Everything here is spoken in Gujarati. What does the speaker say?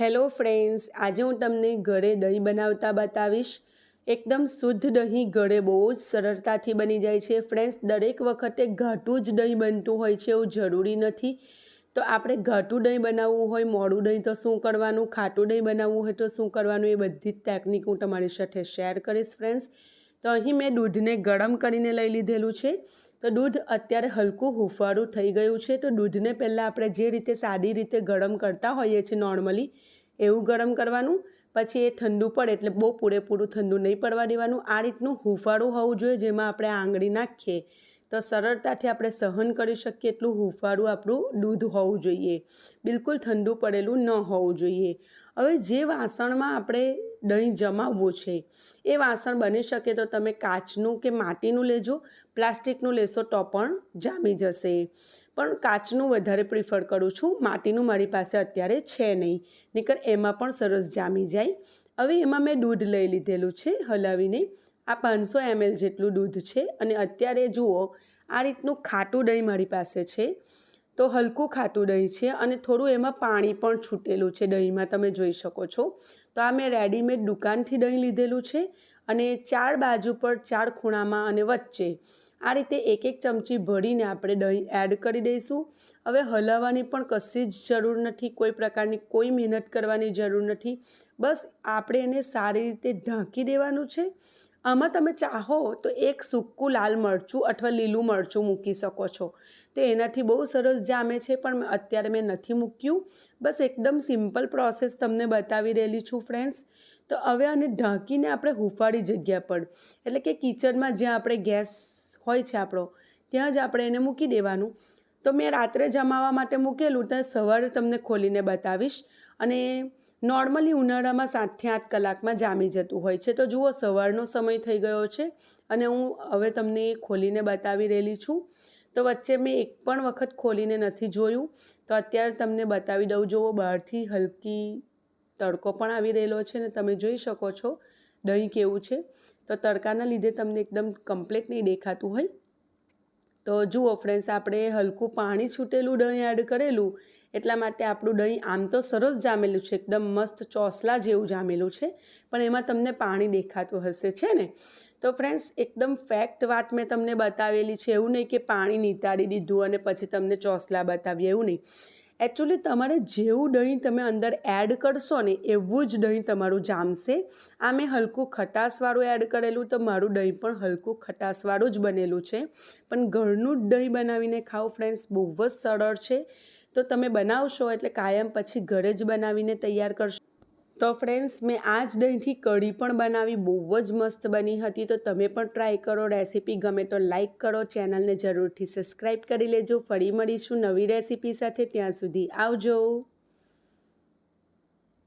હેલો ફ્રેન્ડ્સ, આજે હું તમને ઘરે દહીં બનાવતા બતાવીશ. એકદમ શુદ્ધ દહીં ઘરે બહુ જ સરળતાથી બની જાય છે. ફ્રેન્ડ્સ, દરેક વખતે ઘાટું જ દહીં બનતું હોય છે, એવું જરૂરી નથી. તો આપણે ઘાટું દહીં બનાવવું હોય, મોડું દહીં તો શું કરવાનું, ખાટું દહીં બનાવવું હોય તો શું કરવાનું, એ બધી જ ટેકનિક હું તમારી સાથે શેર કરીશ ફ્રેન્ડ્સ. તો અહીં મેં દૂધને ગરમ કરીને લઈ લીધેલું છે. તો દૂધ અત્યારે હલકું હુંફાળું થઈ ગયું છે. તો દૂધને પહેલાં આપણે જે રીતે સાદી રીતે ગરમ કરતા હોઈએ છીએ નોર્મલી એવું ગરમ કરવાનું. પછી એ ઠંડુ પડે એટલે બહુ પૂરેપૂરું ઠંડુ નહીં પડવા દેવાનું. આ રીતનું હુંફાળું હોવું જોઈએ જેમાં આપણે આંગળી નાખીએ. તો સરળતાથી આપણે સહન કરી શકીએ એટલું હુંફાળું આપણું દૂધ હોવું જોઈએ. બિલકુલ ઠંડુ પડેલું ન હોવું જોઈએ. હવે જે વાસણમાં આપણે દહીં જમાવવું છે, એ વાસણ બની શકે તો તમે કાચનું કે માટીનું લેજો, પ્લાસ્ટિકનું લેશો તો પણ જામી જશે. પણ કાચનું વધારે પ્રિફર કરું છું, માટીનું મારી પાસે અત્યારે છે નહીં. નીકળ એમાં પણ સરસ જામી જાય. હવે એમાં મેં દૂધ લઈ લીધેલું છે હલાવીને. આ પાંચસો એમએલ જેટલું દૂધ છે અને અત્યારે જુઓ, આ રીતનું ખાટું દહીં મારી પાસે છે. તો હલકું ખાટું દહીં છે અને થોડું એમાં પાણી પણ છૂટેલું છે દહીંમાં, તમે જોઈ શકો છો. તો આ મેં રેડીમેડ દુકાનથી દહીં લીધેલું છે અને ચાર બાજુ પર ચાર ખૂણામાં અને વચ્ચે આ રીતે એક એક ચમચી ભરીને આપણે દહીં એડ કરી દઈશું. હવે હલાવવાની પણ કશી જ જરૂર નથી, કોઈ પ્રકારની કોઈ મહેનત કરવાની જરૂર નથી. બસ આપણે એને સારી રીતે ઢાંકી દેવાનું છે. આમાં તમે ચાહો તો એક સૂકું લાલ મરચું અથવા લીલું મરચું મૂકી શકો છો. તો એનાથી બહુ સરસ જામે છે, પણ અત્યારે મેં નથી મૂક્યું. બસ એકદમ સિમ્પલ પ્રોસેસ તમને બતાવી રહેલી છું ફ્રેન્ડ્સ. તો હવે આને ઢાંકીને આપણે હુંફાળી જગ્યા પર. એટલે કે કિચનમાં જ્યાં આપણે ગેસ હોય છે આપણો, ત્યાં જ આપણે એને મૂકી દેવાનું. તો મેં રાત્રે જમાવા માટે મૂકેલું ત્યાં સવારે તમને ખોલીને બતાવીશ. અને નોર્મલી ઉનાળામાં સાતથી આઠ કલાકમાં જામી જતું હોય છે. તો જુઓ, સવારનો સમય થઈ ગયો છે અને હું હવે તમને ખોલીને બતાવી રહેલી છું. તો વચ્ચે મેં એક પણ વખત ખોલીને નથી જોયું. તો અત્યારે તમને બતાવી દઉં. જુઓ, બહારથી હલકી તડકો પણ આવી રહેલો છે ને તમે જોઈ શકો છો દહીં કેવું છે. તો તડકાના લીધે તમને એકદમ કમ્પ્લીટ નહીં દેખાતું હોય. તો જુઓ, ફ્રેન્ડ્સ, આપણે હલકું પાણી છૂટેલું દહીં એડ કરેલું એટલા માટે આપણું દહીં આમ તો સરસ જામેલું છે, એકદમ મસ્ત ચોસલા જેવું જામેલું છે, પણ એમાં તમને પાણી દેખાતું હશે, છે ને? તો ફ્રેન્ડ્સ એકદમ ફેક્ટ વાત મેં તમને બતાવેલી છે, એવું નહીં કે પાણી નીતાડી દીધું અને પછી તમને ચોસલા બતાવીએ, એવું નહીં. એકચ્યુઅલી તમારે જેવું દહીં તમે અંદર એડ કરશો ને, એવું જ દહીં તમારું જામશે. આ મેં હલકું ખટાશવાળું એડ કરેલું, તો મારું દહીં પણ હલકું ખટાશવાળું જ બનેલું છે. પણ ઘરનું જ દહીં બનાવીને ખાઓ ફ્રેન્ડ્સ બહુ જ સરળ છે. તો તમે બનાવશો એટલે કાયમ પછી ઘરે જ બનાવીને તૈયાર કરશો. તો ફ્રેન્ડ્સ, મેં આ જ દહીંથી કઢી પણ બનાવી, બહુ જ મસ્ત બની હતી. તો તમે પણ ટ્રાય કરો, રેસીપી ગમે તો લાઇક કરો, ચેનલને જરૂરથી સબસ્ક્રાઈબ કરી લેજો. ફરી મળીશું નવી રેસીપી સાથે, ત્યાં સુધી આવજો.